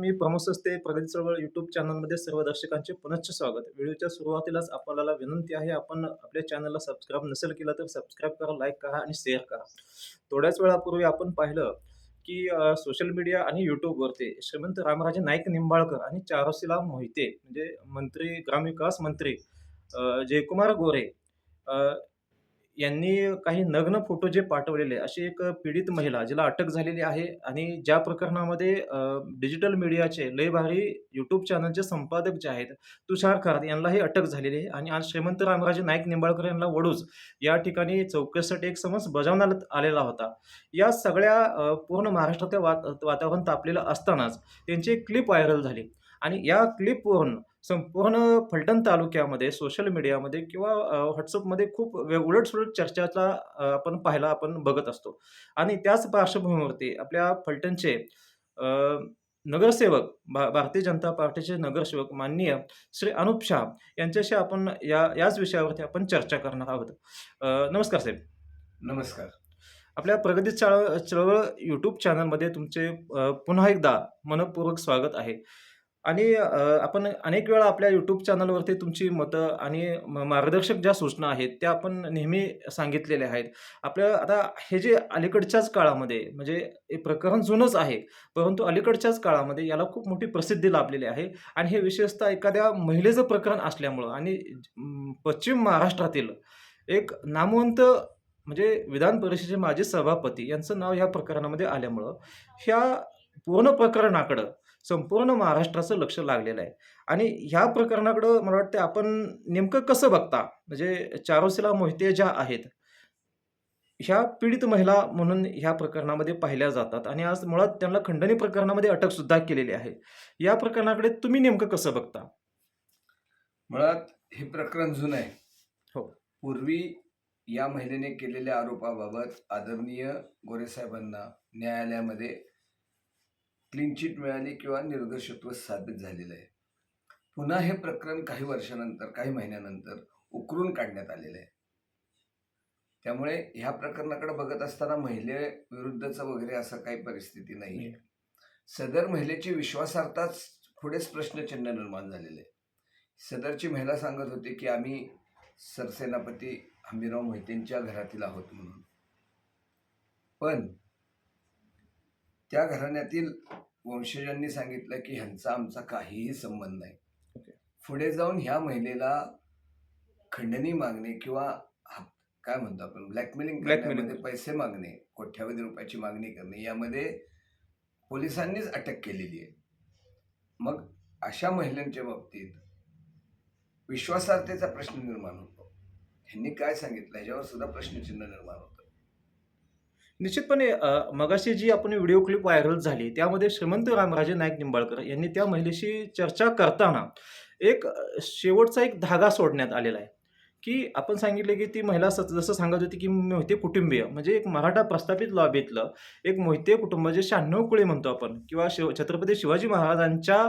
मी प्रमोद असते प्रगती चळवळ युट्यूब चॅनलमध्ये सर्व दर्शकांचे पुनश्च स्वागत. व्हिडिओच्या सुरुवातीलाच आपल्याला विनंती आहे आपण आपल्या चॅनलला सबस्क्राईब नसेल केलं तर सबस्क्राईब करा लाईक करा आणि शेअर करा. थोड्याच वेळापूर्वी आपण पाहिलं की सोशल मीडिया आणि युट्यूबवरती श्रीमंत रामराजे नाईक निंबाळकर आणि चारोशीला मोहिते म्हणजे मंत्री ग्रामविकास मंत्री जयकुमार गोरे यांनी काही नग्न फोटो जे पाठवलेले अशी एक पीडित महिला जिला अटक झालेली आहे आणि ज्या प्रकरणामध्ये डिजिटल मीडियाचे लय भारी यूट्यूब चॅनलचे संपादक जे आहेत तुषार खरात यांनाही अटक झालेली आहे आणि आज श्रीमंत रामराजे नाईक निंबाळकर यांना वडूज या ठिकाणी चौकशीसाठी एक समज बजावण्यात आलेला होता. या सगळ्या पूर्ण महाराष्ट्रातील वात वातावरण तापलेलं असतानाच त्यांची एक क्लिप व्हायरल झाली आणि या क्लिपवरून संपूर्ण फलटण तालुक्यामध्ये सोशल मीडियामध्ये किंवा WhatsAppमध्ये खूप वे उलट-सुलट चर्चाचा अ, आपण पाहायला आपण बघत असतो आणि त्याच पार्श्वभूमीवरती आपल्या फलटणचे अ, नगरसेवक भा भारतीय जनता पार्टीचे नगरसेवक माननीय श्री अनुप शाह यांच्याशी आपण या याच विषयावरती आपण चर्चा करणार आहोत. अ, नमस्कार साहेब. नमस्कार. आपल्या प्रगती चळ चळवळ यूट्यूब चॅनलमध्ये तुमचे अ, पुन्हा एकदा मनःपूर्वक स्वागत आहे. आणि अ, आपण अनेक वेळा आपल्या यूट्यूब चॅनलवरती तुमची मतं आणि म मार्गदर्शक ज्या सूचना आहेत, त्या आपण नेहमी सांगितलेल्या आहेत. आपल्या आता हे जे अलीकडच्याच काळामध्ये म्हणजे हे प्रकरण जुनंच आहे, परंतु अलीकडच्याच काळामध्ये याला खूप मोठी प्रसिद्धी लाभलेली आहे आणि हे विशेषतः एखाद्या महिलेचं प्रकरण असल्यामुळं आणि अं, पश्चिम महाराष्ट्रातील एक नामवंत म्हणजे विधान परिषदेचे माजी सभापती यांचं नाव ह्या प्रकरणामध्ये आल्यामुळं ह्या पूर्ण प्रकरणाकडं संपूर्ण महाराष्ट्राचं लक्ष लागलेलं आहे आणि ह्या प्रकरणाकडं मला वाटतं आपण नेमकं कसं बघता? म्हणजे चारुशीला मोहिते ज्या आहेत, ह्या पीडित महिला म्हणून ह्या प्रकरणामध्ये पाहिल्या जातात आणि आज मुळात त्यांना खंडणी प्रकरणामध्ये अटकसुद्धा केलेली आहे. या प्रकरणाकडे तुम्ही नेमकं कसं बघता? मुळात हे प्रकरण जुनं आहे. हो. पूर्वी या महिलेने केलेल्या आरोपाबाबत आदरणीय गोरेसाहेबांना न्यायालयामध्ये क्लीन चिट मिळाली किंवा निर्दोषत्व साबित झालेलं आहे. पुन्हा हे प्रकरण काही वर्षानंतर, काही महिन्यानंतर उकरून काढण्यात आलेलं आहे. त्यामुळे ह्या प्रकरणाकडे बघत असताना महिलेविरुद्धचं वगैरे असं काही परिस्थिती नाही आहे. सदर महिलेची विश्वासार्हताच पुढेच प्रश्नचिन्ह निर्माण झालेले आहे. सदरची महिला सांगत होती की आम्ही सरसेनापती हमीराव मोहितेंच्या घरातील आहोत म्हणून. पण त्या घराण्यातील वंशजांनी सांगितलं की ह्यांचा आमचा काहीही संबंध नाही. पुढे जाऊन ह्या महिलेला खंडणी मागणे किंवा काय म्हणतो आपण ब्लॅकमेलिंग ब्लॅकमेलिंग. करण्यामध्ये पैसे मागणे, कोट्यावधी रुपयाची मागणी करणे यामध्ये पोलिसांनीच अटक केलेली आहे. मग अशा महिलांच्या बाबतीत विश्वासार्हतेचा प्रश्न निर्माण होतो. ह्यांनी काय सांगितलं ह्याच्यावर सुद्धा प्रश्नचिन्ह निर्माण होतं. निश्चितपणे अ, मगाशी जी आपण व्हिडिओ क्लिप व्हायरल झाली, त्यामध्ये श्रीमंत रामराजे नाईक निंबाळकर यांनी त्या महिलेशी चर्चा करताना एक अ, शेवटचा एक धागा सोडण्यात आलेला आहे, की आपण सांगितले की ती महिला स जसं सांगत होती की मोहिते कुटुंबीय म्हणजे एक मराठा प्रस्थापित लॉबीतलं एक मोहिते कुटुंब जे शहाण्णव कुळे म्हणतो आपण किंवा शिव छत्रपती शिवाजी महाराजांच्या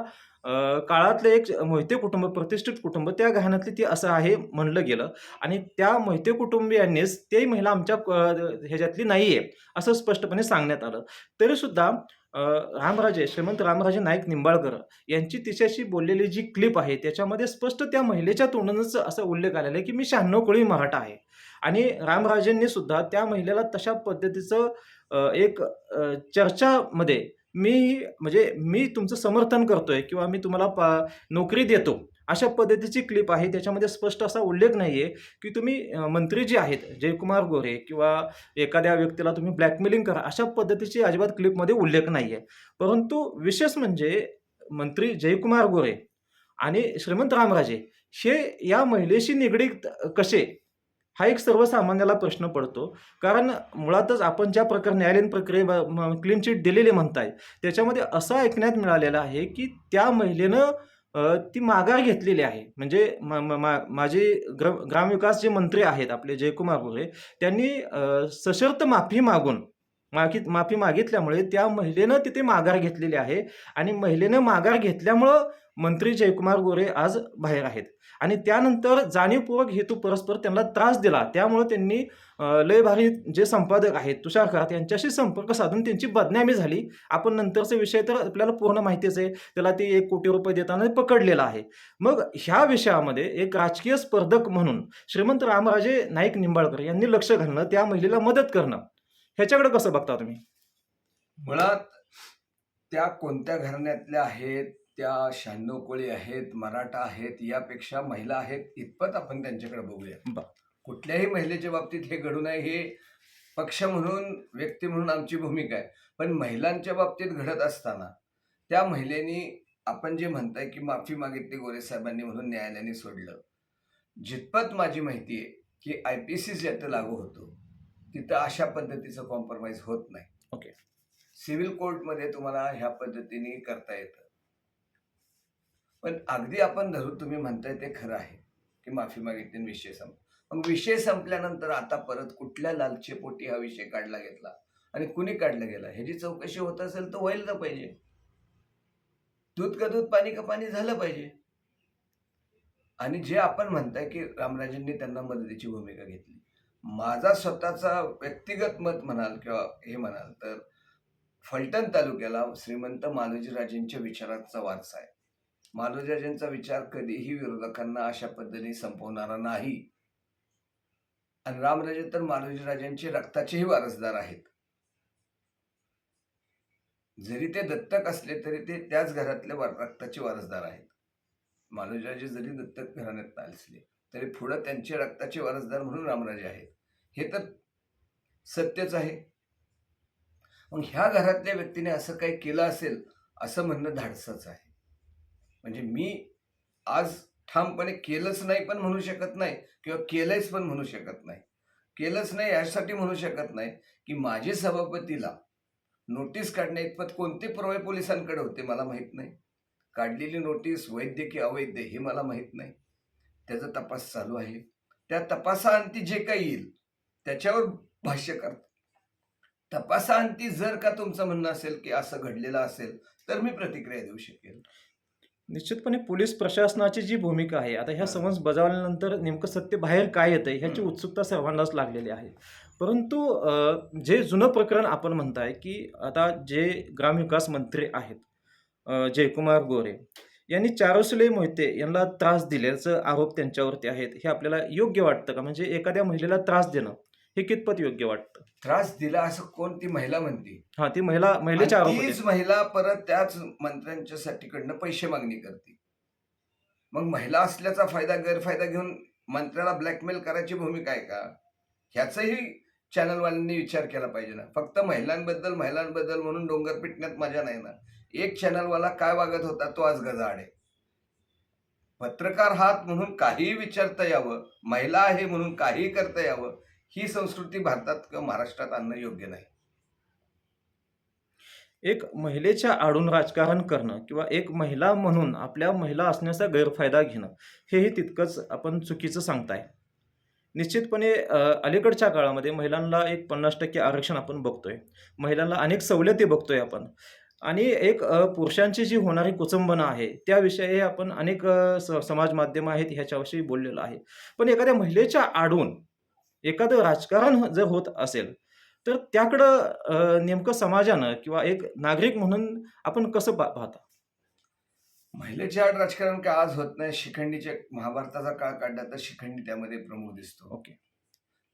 काळातलं एक मोहिते कुटुंब, प्रतिष्ठित कुटुंब त्या घराण्यातली ती असं आहे म्हणलं गेलं आणि त्या मोहिते कुटुंबियांनीच ती महिला आमच्या ह्याच्यातली नाही आहे, असं स्पष्टपणे सांगण्यात आलं. तरीसुद्धा रामराजे श्रीमंत रामराजे नाईक निंबाळकर यांची तिच्याशी बोललेली जी क्लिप आहे, त्याच्यामध्ये स्पष्ट त्या महिलेच्या तोंडूनच असा उल्लेख आलेला आहे की मी शहाण्णव कोळी मराठा आहे आणि रामराजेंनी सुद्धा त्या महिलेला तशा पद्धतीचं एक चर्चामध्ये मी म्हणजे मी तुमचं समर्थन करतोय किंवा मी तुम्हाला पा नोकरी देतो, अशा पद्धतीची क्लिप आहे. त्याच्यामध्ये स्पष्ट असा उल्लेख नाही आहे की तुम्ही मंत्री जे आहेत जयकुमार गोरे किंवा एखाद्या व्यक्तीला तुम्ही ब्लॅकमेलिंग करा, अशा पद्धतीची अजिबात क्लिपमध्ये उल्लेख नाही आहे परंतु विशेष म्हणजे मंत्री जयकुमार गोरे आणि श्रीमंत रामराजे हे या महिलेशी निगडीत कसे? हा एक सर्वसामान्याला प्रश्न पडतो. कारण मुळातच आपण ज्या प्रकारे न्यायालयीन प्रक्रिये ब क्लीन चिट दिलेली म्हणताय, त्याच्यामध्ये असं ऐकण्यात मिळालेलं आहे की त्या महिलेनं ती माघार घेतलेली आहे. म्हणजे म म मा माजी ग्र ग्रामविकास जे मंत्री आहेत आपले जयकुमार गोरे, त्यांनी सशर्त माफी मागून मागी माफी मागितल्यामुळे त्या महिलेनं तिथे माघार घेतलेली आहे आणि महिलेनं माघार घेतल्यामुळं मंत्री जयकुमार गोरे आज बाहेर आहेत. आणि त्यानंतर जाणीवपूर्वक हेतू परस्पर त्यांना त्रास दिला. त्यामुळं त्यांनी लय भारी जे संपादक आहेत तुषार खरात यांच्याशी संपर्क साधून त्यांची बदनामी झाली. आपण नंतरचा विषय तर आपल्याला पूर्ण माहितीच आहे. त्याला ते एक कोटी रुपये देताना पकडलेला आहे. मग ह्या विषयामध्ये एक राजकीय स्पर्धक म्हणून श्रीमंत रामराजे नाईक निंबाळकर यांनी लक्ष घालणं त्या महिलेला मदत करणं ह्याच्याकडे कसं बघता तुम्ही? मुळात त्या कोणत्या घराण्यातल्या आहेत त्या शहाण्णव कोळी आहेत मराठा आहेत यापेक्षा महिला आहेत इतपत आपण त्यांच्याकडे बघूया. कुठल्याही महिलेच्या बाबतीत हे घडू नये हे पक्ष म्हणून व्यक्ती म्हणून आमची भूमिका आहे. पण महिलांच्या बाबतीत घडत असताना त्या महिलेनी आपण जे म्हणताय की माफी मागितली गोरे साहेबांनी म्हणून न्यायालयाने सोडलं. जितपत माझी माहिती आहे की आय पी सी ज्यात लागू होतो तिथं अशा पद्धतीचं कॉम्प्रोमाइज होत नाही. ओके. सिव्हिल कोर्टमध्ये तुम्हाला ह्या पद्धतीने करता येतं. पण अगदी आपण धरून तुम्ही म्हणताय ते खरं आहे की माफी मागितली विषय संप मग विषय संपल्यानंतर आता परत कुठल्या लालचेपोटी हा विषय काढला घेतला आणि कुणी काढला गेला? ह्याची चौकशी होत असेल तर व्हायला पाहिजे. दूध का दूध पाणी का पाणी झालं पाहिजे. आणि जे आपण म्हणताय की रामराजेंनी त्यांना मदतीची भूमिका घेतली. माझा स्वतःचा व्यक्तिगत मत म्हणाल किंवा हे म्हणाल तर फलटण तालुक्याला श्रीमंत मालोजीराजेंच्या विचारांचा वारसा आहे. मालोजाजींचा विचार कधीही विरोधकांना अशा पद्धतीने संपवणारा नाही. आणि रामराजे तर मालोजीराजांचे रक्ताचेही वारसदार आहेत. जरी ते दत्तक असले तरी ते त्याच घरातले रक्ताचे वारसदार आहेत. मालोजीराजे जरी दत्तक घराण्यात असले तरी पुढं त्यांचे रक्ताचे वारसदार म्हणून रामराजे आहेत. हे तर सत्यच आहे. मग ह्या घरातल्या व्यक्तीने असं काही केलं असेल असं म्हणणं धाडसच आहे. म्हणजे मी आज ठामपणे केलंच नाही पण म्हणू शकत नाही किंवा केलंच पण म्हणू शकत नाही. केलंच नाही यासाठी म्हणू शकत नाही की माझे सभापतीला नोटीस काढण्या इतपत कोणते पुरावे पोलिसांकडे होते मला माहीत नाही. काढलेली नोटीस वैद्य की अवैध हे मला माहीत नाही. त्याचा तपास चालू आहे. त्या तपासाअंती जे काही येईल त्याच्यावर भाष्य कर तपासाअंती जर का तुमचं म्हणणं असेल की असं घडलेलं असेल तर मी प्रतिक्रिया देऊ शकेल निश्चितपणे पोलीस प्रशासनाची जी भूमिका आहे आता ह्या. समज बजावल्यानंतर नेमकं सत्य बाहेर काय येतंय ह्याची. उत्सुकता सर्वांनाच लागलेली आहे परंतु जे जुनं प्रकरण आपण म्हणताय की आता जे ग्रामविकास मंत्री आहेत जयकुमार गोरे यांनी चारुसले मोहिते यांना त्रास दिल्याचं आरोप त्यांच्यावरती आहेत हे आपल्याला योग्य वाटतं का म्हणजे एखाद्या महिलेला त्रास देणं हे कितपत योग्य वाटतं? त्रास दिला असं कोण? ती महिला म्हणते. हा ती महिला महिलेचे आणि आरोप होते तीच महिला परत त्याच मंत्र्यांच्या साठीकडनं पैसे मागणी करते. मग महिला असल्याचा फायदा गैरफायदा घेऊन मंत्र्याला ब्लॅकमेल करायची भूमिका आहे का? ह्याचाही चॅनलवाल्यांनी विचार केला पाहिजे ना. फक्त महिलांबद्दल महिलांबद्दल म्हणून डोंगर पिटण्यात मजा नाही ना. एक चॅनलवाला काय वागत होता? तो आज गजाआड आहे. पत्रकार हात म्हणून काहीही विचारता यावं महिला आहे म्हणून काहीही करता यावं ही संस्कृती भारतात किंवा महाराष्ट्रात आणणं योग्य नाही. एक महिलेच्या आडून राजकारण करणं किंवा एक महिला म्हणून आपल्या महिला असण्याचा गैरफायदा घेणं हेही तितकंच आपण चुकीचं सांगताय. निश्चितपणे अलीकडच्या काळामध्ये महिलांना एक पन्नास टक्के आरक्षण आपण बघतोय. महिलांना अनेक सवलती बघतोय आपण. आणि एक पुरुषांची जी होणारी कुचंबना आहे त्याविषयी आपण अनेक स समाज माध्यमं आहेत ह्याच्याविषयी बोललेलं आहे. पण एखाद्या महिलेच्या आडून एखादं राजकारण जर होत असेल तर त्याकडं नेमकं समाजानं किंवा एक नागरिक म्हणून आपण कसं पाहता? महिलेच्या आड राजकारण काय आज होत नाही शिखंडीच्या महाभारताचा काळ काढला तर शिखंडी त्यामध्ये प्रमुख दिसतो. ओके.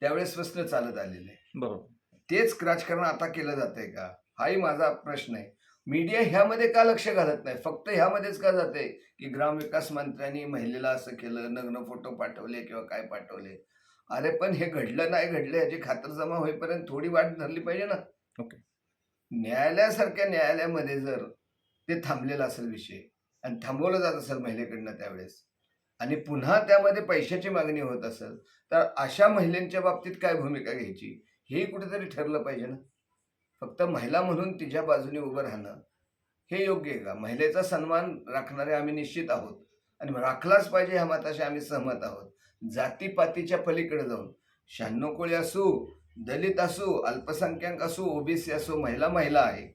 त्यावेळेस प्रश्न चालत आलेले. आहे. बरोबर. तेच राजकारण आता केलं जातंय का? हाही माझा प्रश्न आहे. मीडिया ह्यामध्ये का लक्ष घालत नाही? फक्त ह्यामध्येच का जाते की ग्रामविकास मंत्र्यांनी महिलेला असं केलं नग्न फोटो पाठवले किंवा काय पाठवले? अरे पण हे घडलं नाही घडलं याची खातरजमा होईपर्यंत थोडी वाट धरली पाहिजे ना. ओके. न्यायालयासारख्या न्यायालयामध्ये जर ते थांबलेला असेल विषय आणि थांबवलं जात असेल महिलेकडनं त्यावेळेस आणि पुन्हा त्यामध्ये पैशाची मागणी होत असेल तर अशा महिलांच्या बाबतीत काय भूमिका घ्यायची? हे कुठेतरी ठरलं पाहिजे ना. फक्त महिला म्हणून तिच्या बाजूने उभं राहणं हे योग्य आहे का? महिलेचा सन्मान राखणारे आम्ही निश्चित आहोत आणि राखलाच पाहिजे ह्या मताशी आम्ही सहमत आहोत. जातीपातीच्या पलीकडे जाऊन. शहाण्णव कोळी असू दलित असो अल्पसंख्याक असो ओबीसी असो महिला महिला आहे.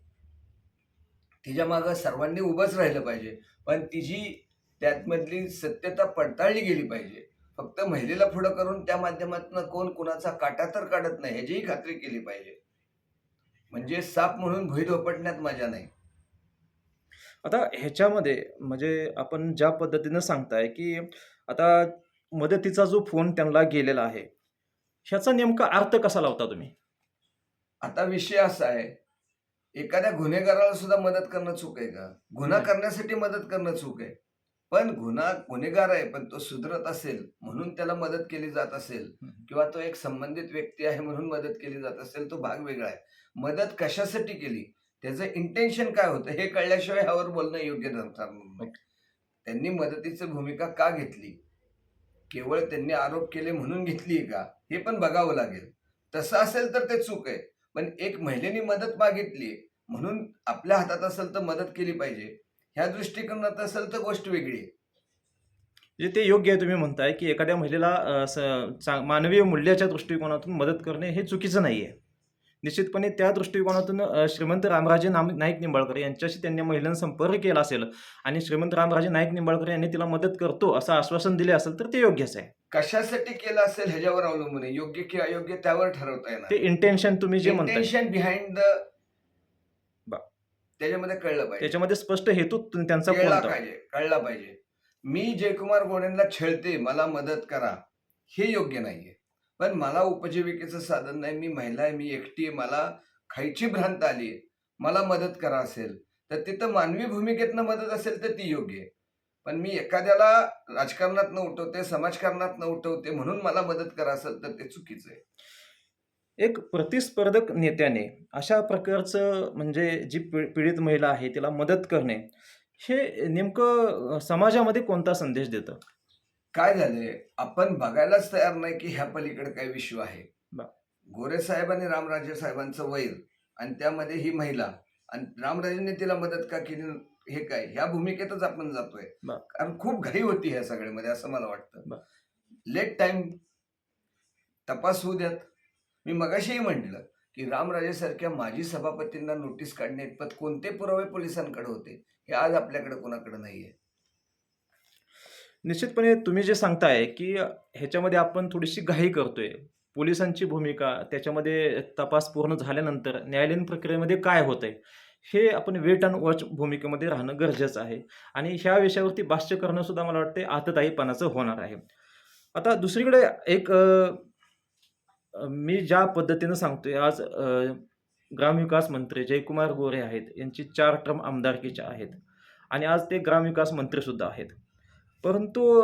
तिच्या मागं सर्वांनी उभंच राहिलं पाहिजे. पण तिची त्यातमधली सत्यता पडताळली गेली पाहिजे. फक्त महिलेला पुढं करून त्या माध्यमातून कोण कुणाचा काटा तर काढत नाही ह्याचीही खात्री केली पाहिजे. म्हणजे साप म्हणून भुई धोपटण्यात मजा नाही. आता ह्याच्यामध्ये म्हणजे आपण ज्या पद्धतीनं सांगताय की आता मदतीचा जो फोन त्यांना गेलेला आहे ह्याचा नेमका अर्थ कसा लावता तुम्ही? आता विषय असा आहे एखाद्या गुन्हेगाराला सुद्धा मदत करणं चूक आहे का? गुन्हा नाही. करण्यासाठी मदत करणं चूक आहे. पण गुन्हा गुन्हेगार आहे पण तो सुधरत असेल म्हणून त्याला मदत केली जात असेल. किंवा तो एक संबंधित व्यक्ती आहे म्हणून मदत केली जात असेल तो भाग वेगळा आहे. मदत कशासाठी केली? त्याचं इंटेन्शन काय होतं हे कळल्याशिवाय ह्यावर बोलणं योग्य ठरणार त्यांनी मदतीची भूमिका का घेतली? केवळ त्यांनी आरोप केले म्हणून घेतली का? हे पण बघावं लागेल. तसं असेल तर ते चूक आहे. पण एक महिलेने मदत मागितली म्हणून आपल्या हातात असेल तर मदत केली पाहिजे. ह्या दृष्टिकोनात असेल तर गोष्ट वेगळी आहे. म्हणजे ते योग्य आहे तुम्ही म्हणताय की एखाद्या महिलेला मानवीय मूल्याच्या दृष्टिकोनातून मदत करणे हे चुकीचं नाही आहे निश्चितपणे त्या दृष्टिकोनातून श्रीमंत रामराजे नाम नाईक निंबाळकर यांच्याशी त्यांनी महिलांना संपर्क केला असेल आणि श्रीमंत रामराजे नाईक निंबाळकर यांनी तिला मदत करतो असं आश्वासन दिले असेल तर ते योग्यच आहे. कशासाठी केलं असेल ह्याच्यावर अवलंबून आहे? योग्य की अयोग्य त्यावर ठरवता ते येणार इंटेन्शन तुम्ही जे इंटेन्शन बिहाइंड द. त्याच्यामध्ये कळलं पाहिजे. त्याच्यामध्ये स्पष्ट हेतू तु- त्यांचा कळला पाहिजे कळला पाहिजे. मी जयकुमार गोडेंना छेळते मला मदत करा. हे योग्य नाहीये. पण मला उपजीविकेचं साधन नाही. मी महिला आहे मी एकटी आहे. मला खायची भ्रांत आली आहे. मला मदत करा असेल तर तिथं मानवी भूमिकेतनं मदत असेल तर ती योग्य आहे. पण मी एखाद्याला राजकारणात न उठवते समाजकारणात न उठवते म्हणून मला मदत करा असेल तर ते चुकीचं आहे. एक प्रतिस्पर्धक नेत्याने अशा प्रकारचं म्हणजे जी पी पीडित महिला आहे तिला मदत करणे हे नेमकं समाजामध्ये कोणता संदेश देतं? काय झालंय? आपण बघायलाच तयार नाही की ह्या पलीकडे काय विश्व आहे. गोरे साहेब आणि रामराजे साहेबांचं वैर आणि त्यामध्ये ही महिला आणि रामराजेंनी तिला मदत का केली? हे काय? ह्या भूमिकेतच आपण जातोय. कारण खूप घाई होती ह्या सगळ्यामध्ये असं मला. वाटतं. लेट टाइम तपास होऊ द्यात. मी मगाशीही म्हटलं की रामराजे सारख्या माजी सभापतींना नोटीस काढणे इतपत कोणते पुरावे पोलिसांकडे होते? हे आज आपल्याकडे कोणाकडे नाहीये. निश्चितपणे तुम्ही जे सांगताय की ह्याच्यामध्ये आपण थोडीशी घाई करतोय. पोलिसांची भूमिका त्याच्यामध्ये तपास पूर्ण झाल्यानंतर न्यायालयीन प्रक्रियेमध्ये काय होतंय हे आपण वेट अँड वॉच भूमिकेमध्ये राहणं गरजेचं आहे. आणि ह्या विषयावरती भाष्य करणं सुद्धा मला वाटते आतताईपणाचं होणार आहे. आता दुसरीकडे एक मी ज्या पद्धतीनं सांगतोय आज ग्रामविकास मंत्री जयकुमार गोरे आहेत. यांची चार टर्म आमदारकीच्या आहेत. आणि आज ते ग्रामविकास मंत्रीसुद्धा आहेत. परंतु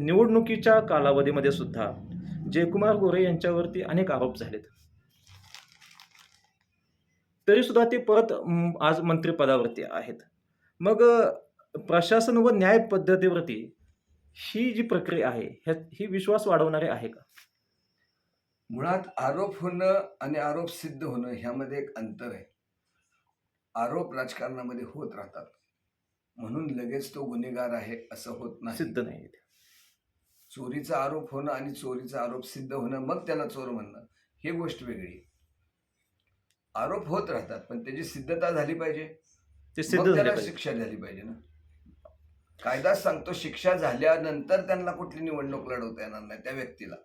निवडणुकीच्या कालावधीमध्ये सुद्धा जयकुमार गोरे यांच्यावरती अनेक आरोप झालेत. तरी सुद्धा ते परत आज मंत्रिपदावरती आहेत. मग प्रशासन व न्याय पद्धतीवरती ही जी प्रक्रिया आहे ह्या ही विश्वास वाढवणारी आहे का? मुळात आरोप होणं आणि आरोप सिद्ध होणं ह्यामध्ये एक अंतर आहे. आरोप राजकारणामध्ये होत राहतात. म्हणून लगेच तो गुन्हेगार आहे असं होत नाही. सिद्ध नाही चोरीचा आरोप होणं आणि चोरीचा आरोप सिद्ध होणं मग त्याला चोर म्हणणं ही गोष्ट वेगळी. आरोप होत राहतात पण त्याची सिद्धता झाली पाहिजे. ते सिद्ध मग झाले त्याला पाहिजे. शिक्षा झाली पाहिजे ना. कायदाच सांगतो शिक्षा झाल्यानंतर त्यांना कुठली निवडणूक लढवता येणार नाही त्या व्यक्तीला.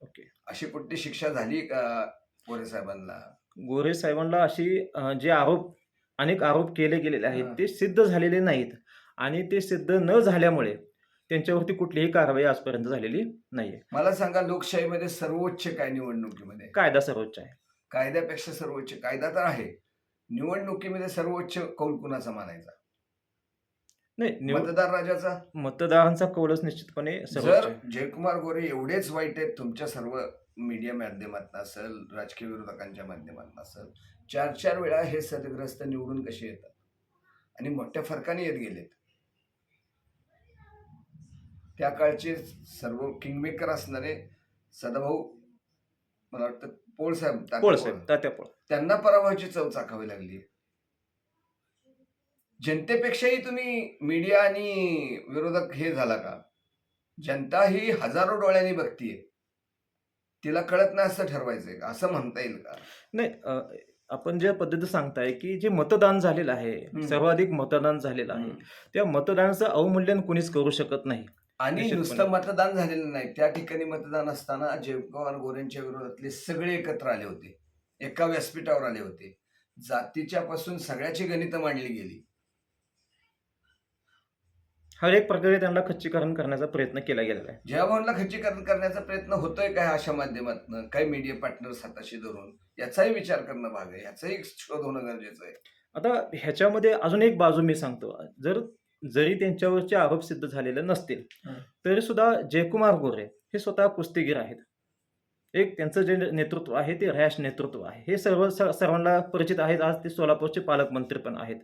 ओके. अशी कुठली शिक्षा झाली का पोरे साहेबांना? गोरे साहेबांना अशी अ, जे आरोप अनेक आरोप केले गेलेले आहेत. ते सिद्ध झालेले नाहीत आणि ते सिद्ध न झाल्यामुळे त्यांच्यावरती कुठलीही कारवाई आजपर्यंत झालेली नाहीये. मला सांगा लोकशाहीमध्ये सर्वोच्च काय निवडणुकीमध्ये? कायदा सर्वोच्च आहे. कायद्यापेक्षा सर्वोच्च कायदा तर आहे. निवडणुकीमध्ये सर्वोच्च कौल कुणाचा मानायचा? नाही मतदार राजाचा? मतदारांचा कौलच निश्चितपणे सर्वोच्च जर आहे. जयकुमार गोरे एवढेच वाईट आहेत तुमच्या सर्व मीडिया माध्यमातून असेल राजकीय विरोधकांच्या माध्यमातून असेल चार चार वेळा हे सदग्रस्त निवडून कसे येतात? आणि मोठ्या फरकाने येत गेलेत. त्या काळचे सर्व किंगमेकर असणारे सदाभाऊ मला वाटतं पोळ साहेब त्यांना पराभवाची चव चाकावी लागली. जनतेपेक्षाही तुम्ही मीडिया आणि विरोधक हे झाला का? जनता ही हजारो डोळ्यांनी बघतीये. तिला कळत नाही असं ठरवायचंय का? असं म्हणता येईल का? नाही आपण ज्या पद्धती सांगताय की जे मतदान झालेलं आहे. सर्वाधिक मतदान झालेलं आहे त्या मतदानाचं अवमूल्यन कोणीच करू शकत नाही. आणि. नुसतं मतदान झालेलं नाही त्या ठिकाणी मतदान असताना जयकुमार गोरेंच्या विरोधातले सगळे एकत्र आले होते. एका व्यासपीठावर आले होते. जातीच्या पासून सगळ्याची गणितं मांडली गेली. हर एक प्रकारे त्यांना खच्चीकरण करण्याचा प्रयत्न केला गेलेला आहे. जयभावनला खच्चीकरण करण्याचा प्रयत्न होतोय काय अशा माध्यमातून काही मीडिया पार्टनर्स हाताशी धरून याचाही विचार करणं भाग आहे याचाही शोध होणं गरजेचं आहे. आता ह्याच्यामध्ये अजून एक बाजू मी सांगतो. जर जरी त्यांच्यावरचे आरोप सिद्ध झालेले नसतील हं. तरी सुद्धा जयकुमार गोरे हे स्वतः कुस्तीगीर आहेत. एक त्यांचं जे नेतृत्व आहे ते रॅश नेतृत्व आहे. हे सर्व सर्वांना परिचित आहेत. आज ते सोलापूरचे पालकमंत्री पण आहेत.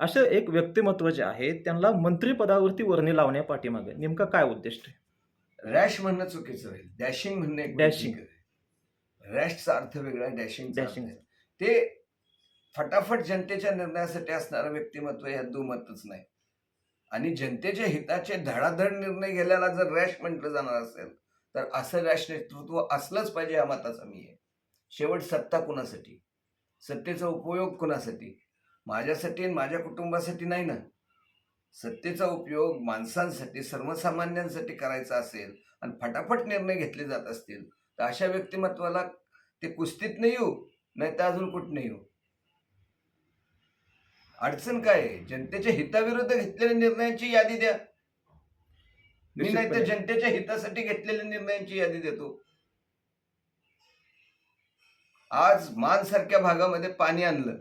असं एक व्यक्तिमत्व जे आहे त्यांना मंत्रिपदावरती वर्णी लावण्यापाठीमागे नेमका काय उद्दिष्ट आहे? रॅश म्हणणं चुकीचं आहे डॅशिंग म्हणणं Dashing. रॅशचा अर्थ वेगळा डॅशिंग Dashing. ते फटाफट जनतेच्या निर्णयासाठी असणारं व्यक्तिमत्व यात दुमतच नाही. आणि जनतेच्या हिताचे धडाधड निर्णय गेल्याला जर रॅश म्हटलं जाणार असेल तर असं रॅश नेतृत्व असलंच पाहिजे या मताचा मी आहे. शेवट सत्ता कुणासाठी? सत्तेचा उपयोग कुणासाठी? माझ्यासाठी आणि माझ्या कुटुंबासाठी नाही ना. सत्तेचा उपयोग माणसांसाठी सर्वसामान्यांसाठी करायचा असेल आणि फटाफट निर्णय घेतले जात असतील तर अशा व्यक्तिमत्वाला ते कुस्तीत नाही येऊ नाही तर अजून कुठं येऊ अडचण काय जनतेच्या हिताविरुद्ध घेतलेल्या निर्णयांची यादी द्या. मी नाही तर. जनतेच्या हितासाठी घेतलेल्या निर्णयांची यादी देतो. आज मान सारख्या भागामध्ये पाणी आणलं.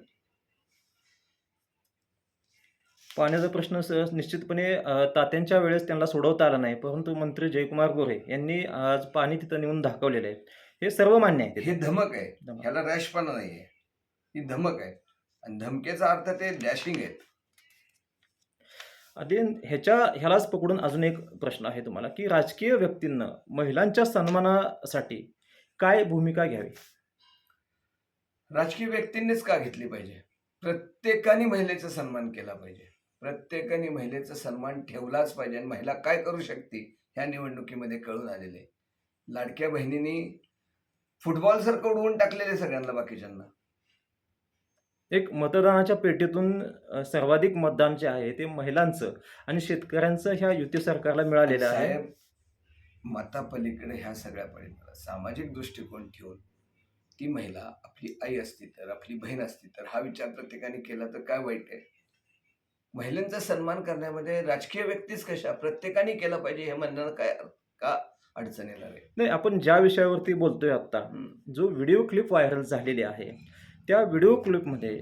पाण्याचा प्रश्न स- निश्चितपणे तात्यांच्या वेळेस त्यांना सोडवता आला नाही. परंतु मंत्री जयकुमार गोरे यांनी आज पाणी तिथं नेऊन दाखवलेलं आहे. हे सर्व मान्य आहे. हे धमक आहे. धमक. ह्याला रॅशपणा नाहीये ही धमक आहे. आणि धमकेचा अर्थ ते डॅशिंग आहे आधी ह्याच्या ह्यालाच पकडून अजून एक प्रश्न आहे तुम्हाला की राजकीय व्यक्तींना महिलांच्या सन्मानासाठी काय भूमिका घ्यावी? राजकीय व्यक्तींनीच का घेतली पाहिजे? प्रत्येकाने महिलेचा सन्मान केला पाहिजे. प्रत्येकाने महिलेचा सन्मान ठेवलाच पाहिजे आणि महिला काय करू शकते ह्या निवडणुकीमध्ये कळून आलेले. लाडक्या बहिणींनी फुटबॉल सारखं उडवून टाकलेले सगळ्यांना बाकीच्यांना. एक मतदानाच्या पेटीतून सर्वाधिक मतदान जे आहे ते महिलांचं आणि शेतकऱ्यांचं ह्या युती सरकारला मिळालेलं आहे. मतापलीकडे ह्या सगळ्या पलीकडे सामाजिक दृष्टिकोन ठेवून ती महिला आपली आई असती तर आपली बहीण असती तर हा विचार प्रत्येकाने केला तर काय वाईट आहे? महिलांचा सन्मान करण्यामध्ये राजकीय व्यक्तीच कशा प्रत्येकाने केलं पाहिजे हे म्हणणं काय का अडचण येणार आहे नाही आपण ज्या विषयावरती बोलतोय आता हम्म. जो व्हिडिओ क्लिप व्हायरल झालेली आहे त्या व्हिडिओ क्लिपमध्ये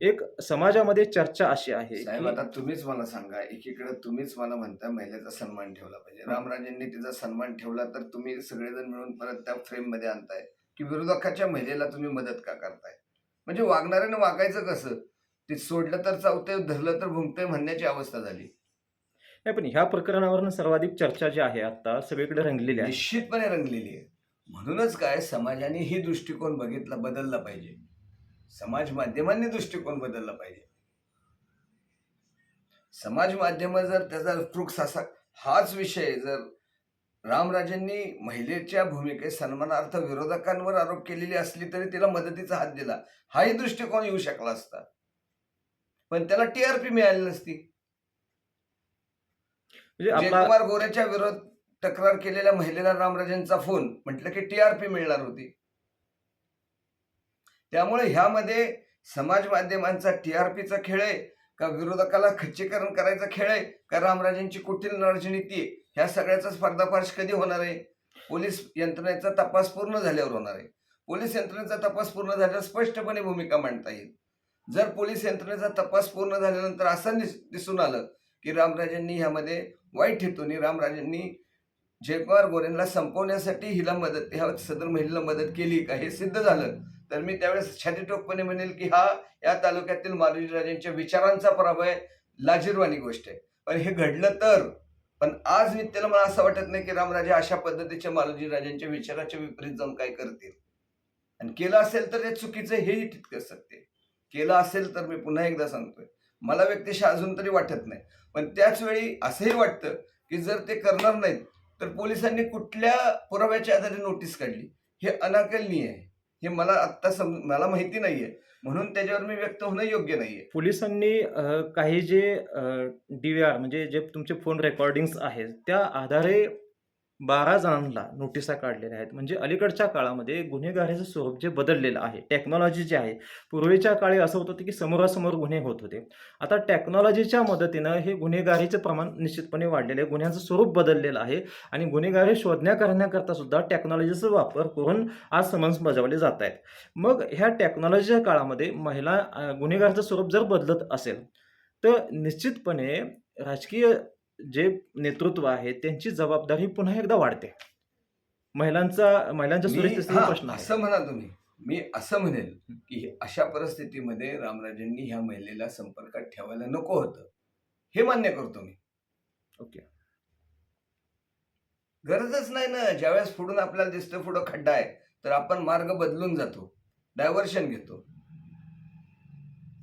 एक समाजामध्ये चर्चा अशी आहे साहेब आता तुम्हीच मला सांगा एकीकडे तुम्हीच मला म्हणता महिलेचा सन्मान ठेवला पाहिजे. रामराजेंनी तिचा सन्मान ठेवला तर तुम्ही सगळेजण मिळून परत त्या फ्रेममध्ये आणताय की विरोधकाच्या महिलेला तुम्ही मदत का करताय म्हणजे वागणाऱ्यानं वागायचं कसं ते सोडलं तर चावतंय धरलं तर भुंकतंय म्हणण्याची अवस्था झाली. नाही पण ह्या प्रकरणावरून सर्वाधिक चर्चा जी आहे आता सगळीकडे रंगलेली आहे. निश्चितपणे रंगलेली आहे. म्हणूनच काय समाजाने ही दृष्टिकोन बघितला बदलला पाहिजे. समाज माध्यमांनी दृष्टिकोन बदलला पाहिजे. समाज माध्यम जर त्याचा क्रुक्स असा हाच विषय जर रामराजेंनी महिलेच्या भूमिकेत सन्मानार्थ विरोधकांवर आरोप केलेली असली तरी तिला मदतीचा हात दिला. हाही दृष्टिकोन येऊ शकला असता. पण त्याला टीआरपी मिळाली नसती. म्हणजे जयकुमार गोरेच्या विरोध तक्रार केलेल्या महिलेला रामराजेंचा फोन म्हटलं की टीआरपी मिळणार होती. त्यामुळे ह्यामध्ये समाज माध्यमांचा टीआरपीचा खेळ आहे का विरोधकाला खच्चीकरण करायचा खेळ आहे का रामराजेंची कुठील राजनीती ह्या सगळ्याचाच पर्दाफाश कधी होणार आहे? पोलीस यंत्रणेचा तपास पूर्ण झाल्यावर होणार आहे. पोलीस यंत्रणेचा तपास पूर्ण झाल्यावर स्पष्टपणे भूमिका मांडता येईल. जर पोलीस यंत्रणेचा तपास पूर्ण झाल्यानंतर असं दिसून आलं की रामराजेंनी ह्यामध्ये वाईट हेतूने रामराजेंनी जयकुमार गोरेंना संपवण्यासाठी हिला मदत ह्या सदर महिलेला मदत केली का हे सिद्ध झालं. तर मी त्यावेळेस छातीटोकपणे म्हणेल की हा या तालुक्यातील मारुजीराजेंच्या विचारांचा पराभव आहे. लाजीरवाणी गोष्ट आहे. पण हे घडलं तर पण आज मी त्याला मला असं वाटत नाही की रामराजे अशा पद्धतीच्या मारुजीराजांच्या विचाराच्या विपरीत जाऊन काय करतील. आणि केलं असेल तर हे चुकीचं हेही तितकं सत्य आहे. केलं असेल तर मी पुन्हा एकदा सांगतोय. मला व्यक्तिशः अजून तरी वाटत नाही. पण त्याच वेळी असंही वाटतं की जर ते करणार नाहीत तर पोलिसांनी कुठल्या पुराव्याच्या आधारे नोटीस काढली? हे अनाकलनीय आहे. हे मला आत्ता सम मला माहिती नाहीये. म्हणून त्याच्यावर मी व्यक्त होणं योग्य नाहीये. पोलिसांनी काही जे डी व्ही आर म्हणजे जे तुमचे फोन रेकॉर्डिंग्स आहेत त्या आधारे बारा जणांना नोटिसा काढलेल्या आहेत. म्हणजे अलीकडच्या काळामध्ये गुन्हेगारीचं स्वरूप जे बदललेलं आहे टेक्नॉलॉजी जे आहे पूर्वीच्या काळी असं होतं होतं की समोरासमोर गुन्हे होत होते. आता टेक्नॉलॉजीच्या मदतीनं हे गुन्हेगारीचं प्रमाण निश्चितपणे वाढलेलं आहे. गुन्ह्याचं स्वरूप बदललेलं आहे आणि गुन्हेगारी शोधण्या करण्याकरता सुद्धा टेक्नॉलॉजीचा वापर करून आज समन्स बजावले जात आहेत. मग ह्या टेक्नॉलॉजीच्या काळामध्ये महिला गुन्हेगारीचं स्वरूप जर बदलत असेल तर निश्चितपणे राजकीय जे नेतृत्व आहे त्यांची जबाबदारी पुन्हा एकदा वाढते. महिलांचा महिलांच्या हा, प्रश्न असं म्हणा तुम्ही. मी असं म्हणेल की अशा परिस्थितीमध्ये रामराजांनी ह्या महिलेला संपर्कात ठेवायला नको होतं. हे मान्य करतो मी. ओके. गरजच नाही ना. ज्यावेळेस पुढून आपल्याला दिसतं पुढं खड्डा आहे तर आपण मार्ग बदलून जातो. डायव्हर्शन घेतो.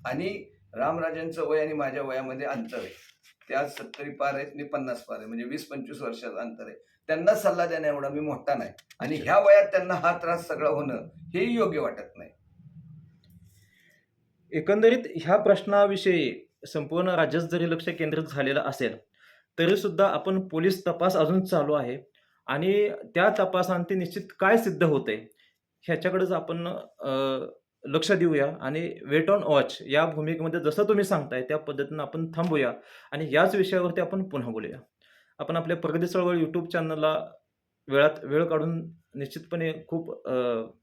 आणि रामराजांचं वय आणि माझ्या वयामध्ये अंतर आहे. ते आज सत्तरी पार आहेत मी पन्नास पार आहे म्हणजे वीस पंचवीस वर्षाचं अंतर आहे. त्यांना सल्ला देण्या एवढा मी मोठा नाही. आणि ह्या वयात त्यांना हा त्रास सगळं होणं हेही योग्य वाटत नाही. एकंदरीत ह्या प्रश्नाविषयी संपूर्ण राज्यात जरी लक्ष केंद्रित झालेलं असेल तरी सुद्धा आपण पोलीस तपास अजून चालू आहे. आणि त्या तपासांती निश्चित काय सिद्ध होते ह्याच्याकडेच आपण अ, लक्ष देऊया आणि वेट ऑन वॉच या भूमिकेमध्ये जसं तुम्ही सांगताय त्या पद्धतीनं आपण थांबूया आणि याच विषयावरती आपण पुन्हा बोलूया. आपण आपल्या प्रगती चळवळ यूट्यूब चॅनलला वेळात वेळ काढून निश्चितपणे खूप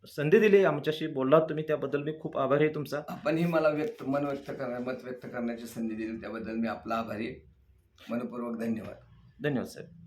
संधी दिली आमच्याशी बोललात तुम्ही त्याबद्दल मी खूप आभारी आहे तुमचा. आपणही मला व्यक्त मन व्यक्त करण्या मत व्यक्त करण्याची संधी दिली त्याबद्दल मी आपला आभारी. मनपूर्वक धन्यवाद. धन्यवाद साहेब.